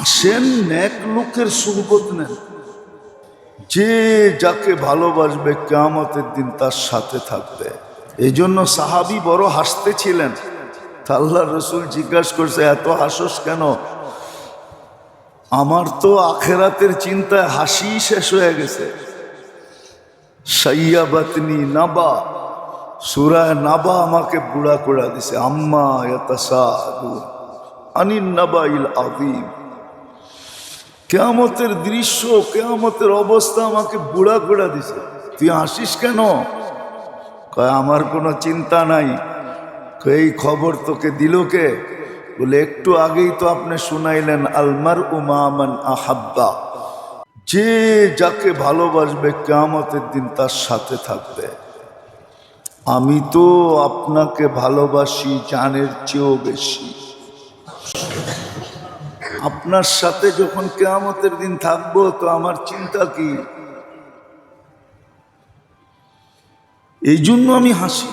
আসেন ন্যাক লোকের সুহবত নেন। যে যাকে ভালোবাসবে কেয়ামতের দিন তার সাথে থাকবে। এই জন্য সাহাবি বড় হাসতেছিলেন। আল্লাহ রসুল জিজ্ঞাসা করছে, এত হাসস কেন? আমার তো আখেরাতের চিন্তায় হাসি শেষ হয়ে গেছে। সাইয়া বাতনি নাবা। সুরায় নাবা আমাকে বুড়া করে দিছে। আম্মা ইয়াতাসাদুন আনিন নাবাইল আযীম। কেয়ামতের দৃশ্য, কেয়ামতের অবস্থা আমাকে বুড়া করে দিছে। তুই আসিস কেন? কয়, আমার কোনো চিন্তা নাই। এই খবর তোকে দিল কে? বলে, একটু আগেই তো আপনি শুনাইলেন আলমার উমামান আহাব্বা। যে যাকে ভালোবাসবে কেয়ামতের দিন তার সাথে থাকবে। আমি তো আপনাকে ভালোবাসি, জানের চেয়েও বেশি। আপনার সাথে যখন কেয়ামতের দিন থাকব, তো আমার চিন্তা কি? এই জন্য আমি হাসি।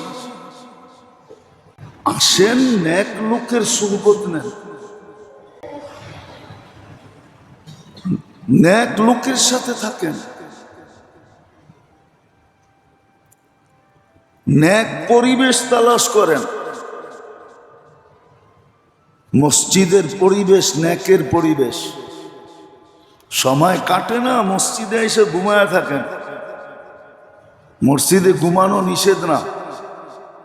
আসেন ন্যাক লোকের সুহবত নেন। ন্যাক লোকের সাথে থাকেন। ন্যাক পরিবেশ তালাশ করেন। মসজিদের পরিবেশ, ন্যাকের পরিবেশ। সময় কাটে না, মসজিদে এসে ঘুমায় থাকেন। মসজিদে ঘুমানো নিষেধ না।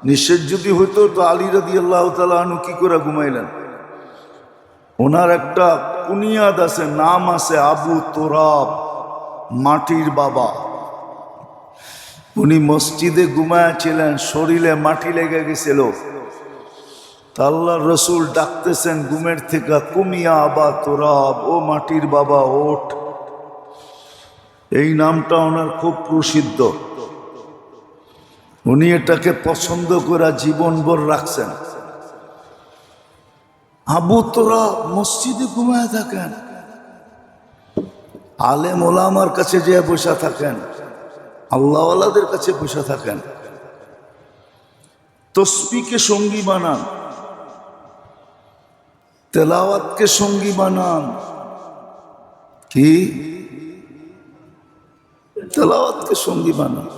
নিষেধ যদি হইতো, তো আলী রাদি আল্লাহ তালু কি করে ঘুমাইলেন? ওনার একটা কুনিয়াদ আছে, নাম আছে আবু তোরাব, মাটির বাবা। উনি মসজিদে ঘুমায় ছিলেন, শরীরে মাটি লেগে গেছিল। আল্লাহ রসুল ডাকতেছেন, ঘুমের থেকে কুমিয়া বা তোরাব, ও মাটির বাবা, ওঠ। এই নামটা ওনার খুব প্রসিদ্ধ। উনি এটাকে পছন্দ করে জীবনভর রাখছেন। আবু তোরা মসজিদে ঘুমায় থাকেন। আলেম ওলামার কাছে যে বসে থাকেন। আল্লাহওয়ালাদের কাছে বসে থাকেন। তসবিকে সঙ্গী বানান। তেলাওয়াতকে সঙ্গী বানান। কি? তেলাওয়াতকে সঙ্গী বানান।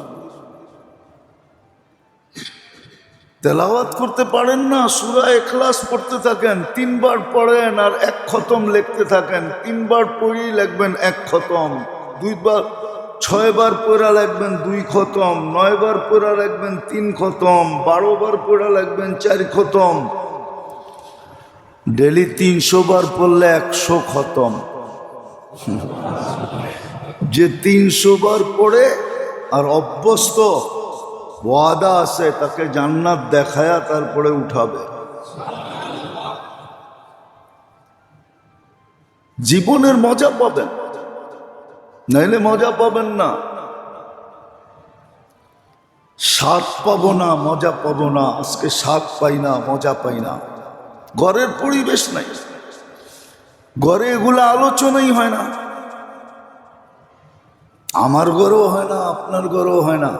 তেলাওয়াত করতে পারেন না, সুরা এখলাস পড়তে থাকেন, তিনবার পড়েন আর এক খতম লিখতে থাকেন। তিনবার পড়েই লিখবেন এক খতম, দুইবার, ছয়বার পড়া লাগবেন দুই খতম, নয়বার পড়া লাগবেন তিন খতম বারো বার পড়া লাগবেন চার খতম। ডেলি তিনশো বার পড়লে একশো খতম। যে তিনশো বার পড়ে আর অভ্যস্ত, ওয়াদা আছে, তাকে জান্নাত দেখায়া তারপরে উঠাবে। জীবনের মজা পাবেন, নাইলে মজা পাবেন না। স্বাদ পাবো না, মজা পাবো না, আজকে স্বাদ পাই না, মজা পাই না। ঘরের পরিবেশ নাই। ঘরে এগুলো আলোচনাই হয় না। আমার ঘরেও হয় না, আপনার ঘরেও হয় না।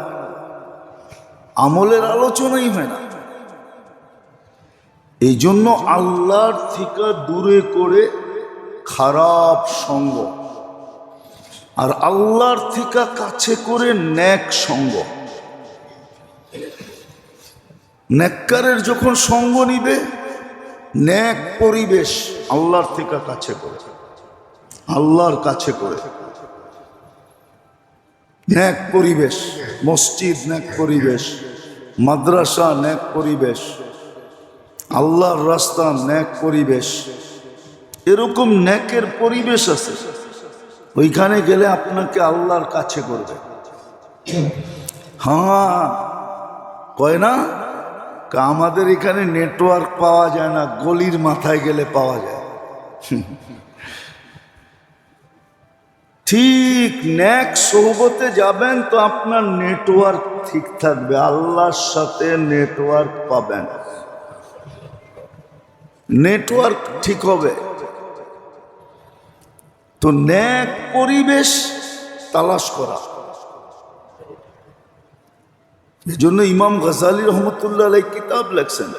আমলের আলোচনাই হয় না। এই জন্য আল্লাহর থেকে দূরে করে খারাপ সঙ্গ আর আল্লাহর থেকে কাছে করে ন্যাক সঙ্গ। ন্যাক্কারের যখন সঙ্গ নিবে ন্যাক পরিবেশ আল্লাহর থেকে কাছে করে। আল্লাহর কাছে করে। ন্যাক পরিবেশ, মসজিদ ন্যাক পরিবেশ, মাদ্রাসা ন্যাক পরিবেশ, আল্লাহর রাস্তা ন্যাক পরিবেশ। এরকম ন্যাকের পরিবেশ আছে। ওইখানে গেলে আপনাকে আল্লাহর কাছে করবে। হ্যাঁ কয় না? আমাদের এখানে নেটওয়ার্ক পাওয়া যায় না, গলির মাথায় গেলে পাওয়া যায়। ঠিক ন্যাক সৌবতে যাবেন তো আপনার নেটওয়ার্ক ঠিক থাকবে, আল্লাহর সাথে নেটওয়ার্ক পাবেন। নেটওয়ার্ক ঠিক হবে। তো ন্যাক পরিবেশ তালাশ করা। এই জন্য ইমাম গজালি রহমতুল্লাহ আলাই কিতাব লেখছেন,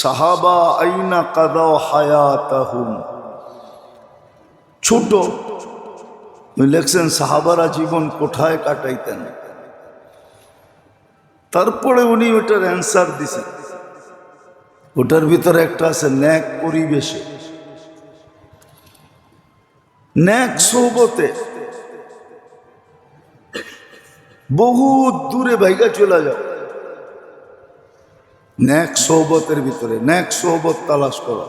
সাহাবা আইনা কাদাও হায়াতাহুম। ছোট লেখছেন, সাহাবারা জীবন কোথায় কাটাইতেন? তারপরে উনি ওটার অ্যান্সার দিছেন। ওটার ভিতরে একটা আছে, ন্যাক পরিবেশে। ন্যাক সৌবতে বহু দূরে ভাইগা চলে যাও। ন্যাক সৌবতের ভিতরে ন্যাক সৌবত তালাশ করা।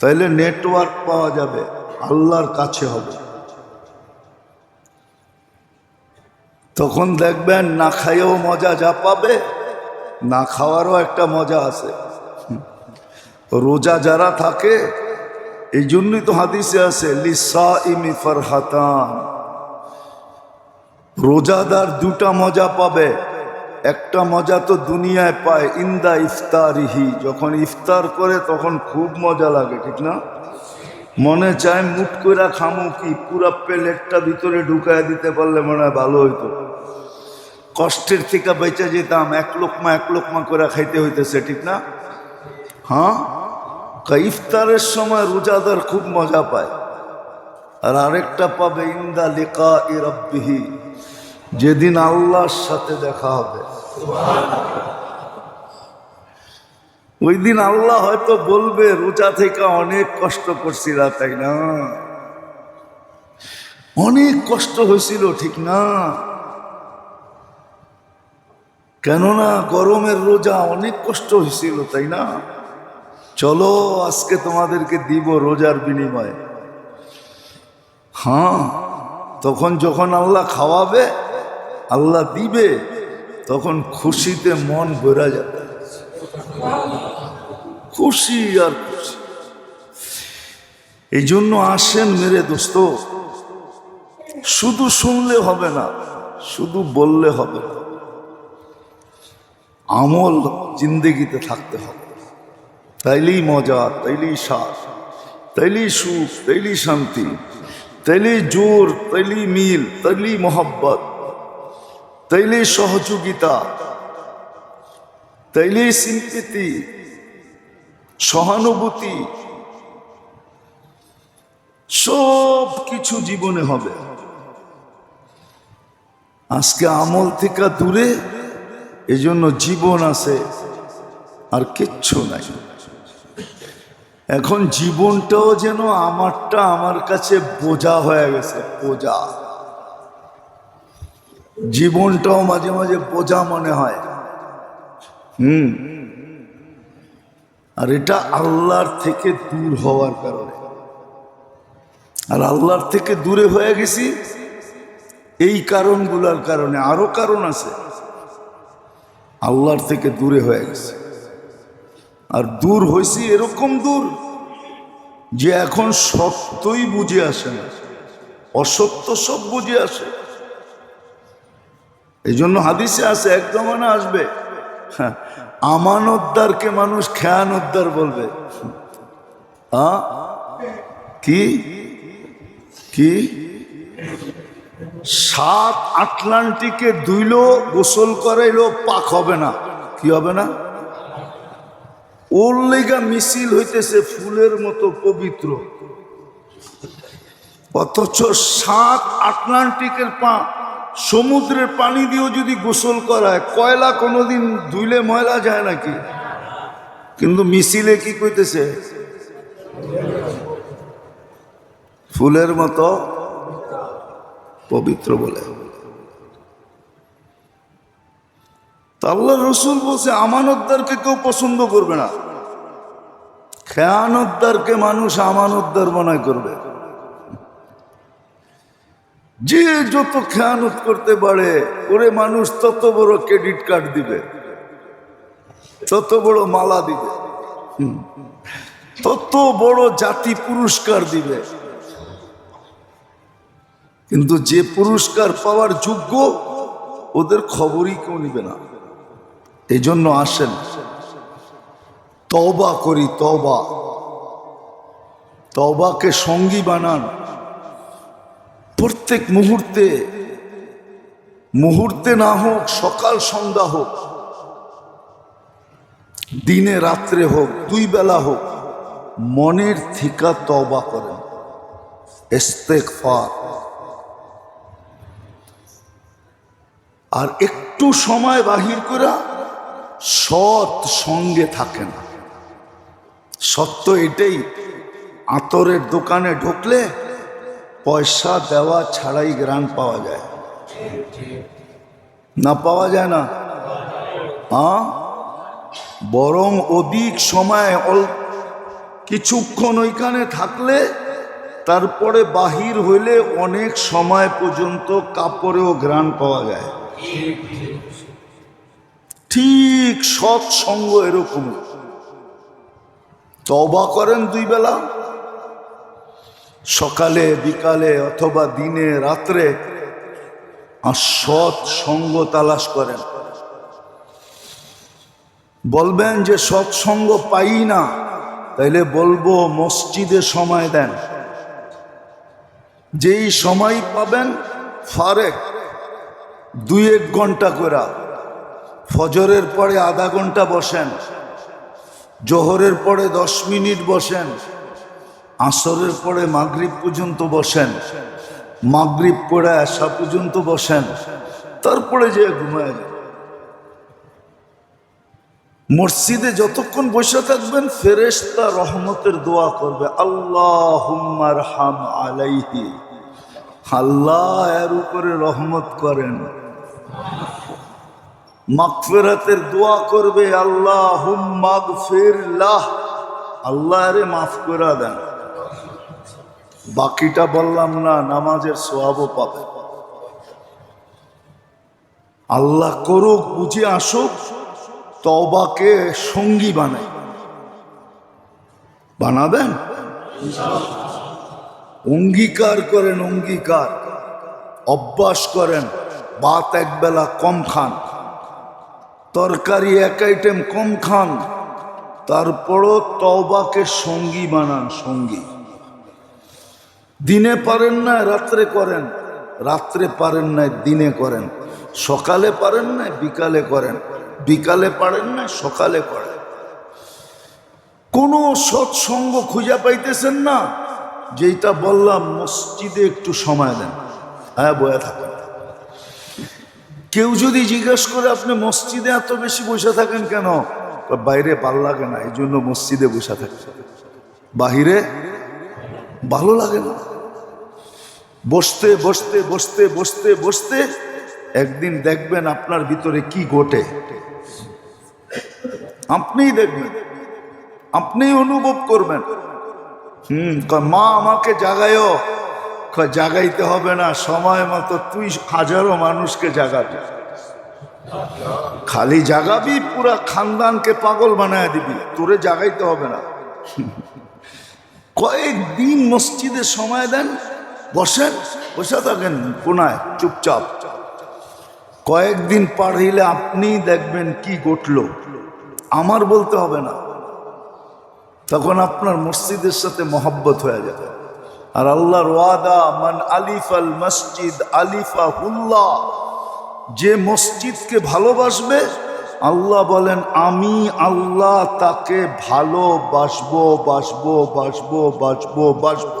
তাইলে নেটওয়ার্ক পাওয়া যাবে, আল্লাহর কাছে হবে। তখন দেখবেন না খাইয়েও মজা যা পাবে, না খাওয়ারও একটা মজা আছে। রোজা যারা থাকে, এই জন্যই তো হাদিসে আছে লিসা ইমি ফারহাতান। রোজাদার দুটা মজা পাবে। একটা মজা তো দুনিয়ায় পায়, ইন্দা ইফতারিহি। যখন ইফতার করে তখন খুব মজা লাগে, ঠিক না? মনে চায় মুট কইরা খামু কি, পুরা প্লেটটা ভিতরে ঢুকায় দিতে পারলে মনে হয় ভালো হইতো। কষ্টের থেকে বেঁচে যেতাম, এক লোকমা এক লোকমা করে খাইতে হইতেছে, ঠিক না? হ্যাঁ? ইফতারের সময় রোজাদার খুব মজা পায়। আর আরেকটা পাবে, ইন্দা লেখা এ যেদিন আল্লাহর সাথে দেখা হবে। ওই দিন আল্লাহ হয়তো বলবে, রোজা থেকে অনেক কষ্ট করছিলা তাই না? অনেক কষ্ট হয়েছিল, ঠিক না? কেননা গরমের রোজা অনেক কষ্ট হয়েছিল, তাই না? চলো, আজকে তোমাদেরকে দিব রোজার বিনিময়ে। হ্যাঁ তখন যখন আল্লাহ খাওয়াবে আল্লাহ দিবে, তখন খুশিতে মন ভরা যাবে। খুশি আর খুশি। এই জন্য আসেন মেরে দোস্ত, শুধু শুনলে হবে না, শুধু বললে হবে না। আমল জিন্দেগিতে থাকতে হবে। তাইলেই মজা, তাইলেই শ্বাস তাইলেই সুখ, তাইলেই শান্তি, তাইলেই জোর, তাইলেই মিল, তাইলেই মোহাব্বত। তাইলেই সহযোগিতা তাইলেই সিম্পিতি সহানুভূতি সব কিছু জীবনে হবে। আজকে আমল থেকে দূরে, এজন্য জীবন আছে আর কিচ্ছু নাই। এখন জীবনটাও যেন আমারটা আমার কাছে বোঝা হয়ে গেছে, বোঝা। জীবনটাও মাঝে মাঝে বোঝা মনে হয়। হুম। আর এটা আল্লাহর থেকে দূর হওয়ার কারণে। আর আল্লাহর থেকে দূরে হয়ে গেছি এই কারণগুলোর কারণে। আরও কারণ আছে। আল্লাহর থেকে দূরে হয়ে গেছে। আর দূর হয়েছি এরকম দূর যে এখন সত্যই বুঝে আসে না। অসত্য সব বুঝে আসে। এই জন্য হাদিসে আছে এক জমানা আসবে। হ্যাঁ, আমানতদারকে মানুষ খেয়ানতদার বলবে। হ্যাঁ কি? কি? সাত আটলান্টিকে দুইলো গোসল করাইলো পাক হবে না। কি হবে না? ওর লেগা মিছিল হইতেছে ফুলের মতো পবিত্র। অথচ সাত আটলান্টিকের পা সমুদ্রের পানি দিয়েও যদি গোসল করায়, কয়লা কোনোদিন ধুইলে ময়লা যায় নাকি? কিন্তু মিছিলে কি কইতেছে? ফুলের মতো পবিত্র বলে। আল্লাহ রসুল বলছে, আমানতদারকে কেউ পছন্দ করবে না। খেয়ানতদারকে মানুষ আমানতদার মনে করবে। যে যত খেয়ানত করতে পারে, ওরে মানুষ তত বড় ক্রেডিট কার্ড দিবে, তত বড় মালা দিবে। তত বড় জাতি পুরস্কার দিবে। কিন্তু যে পুরস্কার পাওয়ার যোগ্য, ওদের খবরই কেউ নিবে না। এই জন্য আসেন তবা করি তবা তবাকে সঙ্গী বানান। প্রত্যেক মুহূর্তে মুহূর্তে না হোক, সকাল সন্ধ্যা হোক, দিনে রাত্রে হোক, দুই বেলা হোক, মনের থিকা তবা করেন। ইস্তেকফার আর একটু সময় বাহির করা সৎ সঙ্গে থাকে না সত্য এটাই, আতরের দোকানে ঢুকলে পয়সা দেওয়া ছাড়াই গ্রান পাওয়া যায়। না পাওয়া যায় না? হ্যাঁ বরং অধিক সময় অল, কিছুক্ষণ ওইখানে থাকলে তারপরে বাহির হইলে অনেক সময় পর্যন্ত কাপড়েও গ্রান পাওয়া যায়। ঠিক সৎসঙ্গ এরকম তবা করেন দুই বেলা। সকালে, বিকালে অথবা দিনে, রাত্রে আর সৎ সঙ্গ তালাশ করেন। বলবেন যে সৎসঙ্গ পাই না, তাইলে বলব মসজিদে সময় দেন। যেই সময় পাবেন ফারেক দুই এক ঘণ্টা করে ফজরের পরে আধা ঘণ্টা বসেন, জোহরের পরে দশ মিনিট বসেন আসরের পরে মাগরিব পর্যন্ত বসেন। মাগরিব পরে আসা পর্যন্ত বসেন। তারপরে যে ঘুমায়। মসজিদে যতক্ষণ বসে থাকবেন, ফেরেশতা রহমতের দোয়া করবে। আল্লাহ হুম্মার হাম আলাইহি। আল্লাহ এর উপরে রহমত করেন। মাগফিরাতের দোয়া করবে আল্লাহ হুম মাগফিরলাহ আল্লাহ রে মাফ করে দেন। বাকিটা বললাম না, নামাজের সোয়াবও পাবে। আল্লাহ করুক, বুঝে আসুক তবাকে সঙ্গী বানাই। বানাবেন? অঙ্গীকার করেন, অঙ্গীকার। অভ্যাস করেন ভাত একবেলা কম খান। তরকারি এক আইটেম কম খান। তারপরও তবাকে সঙ্গী বানান সঙ্গী। দিনে পারেন না, রাত্রে করেন। রাত্রে পারেন না, দিনে করেন। সকালে পারেন না, বিকালে করেন। বিকালে পারেন না, সকালে করেন। কোনো সৎসঙ্গ খুঁজে পাইতেছেন না যেটা বললাম, মসজিদে একটু সময় দেন। হ্যাঁ বয়ে থাকেন। কেউ যদি জিজ্ঞেস করে, আপনি মসজিদে এত বেশি বসে থাকেন কেন? বাইরে ভালো লাগে না এই জন্য মসজিদে বসে থাকেন বাহিরে ভালো লাগে না। বসতে বসতে বসতে বসতে বসতে একদিন দেখবেন আপনার ভিতরে কি ঘটে। আপনিই দেখবেন। আপনিই অনুভব করবেন। হুম মা, আমাকে জাগায়ও জাগাইতে হবে না, সময় মতো তুই হাজারো মানুষকে জাগাবি খালি জাগাবি, পুরা খানদানকে পাগল বানায় দিবি। তোরে জাগাইতে হবে না। কয়েকদিন মসজিদে সময় দেন বসেন, বসে থাকেন, কোনায়, চুপচাপ। কয়েকদিন পার হইলে আপনি দেখবেন কি ঘটল। আমার বলতে হবে না। তখন আপনার মসজিদের সাথে মহব্বত হয়ে যাবে। আর আল্লাহর ওয়াদা, মান আলিফ আল মসজিদ আলিফা হুল্লাহ যে মসজিদকে ভালোবাসবে, আল্লাহ বলেন, আমি আল্লাহ তাকে ভালোবাসবো, বাসবো বাসবো বাসবো বাসবো।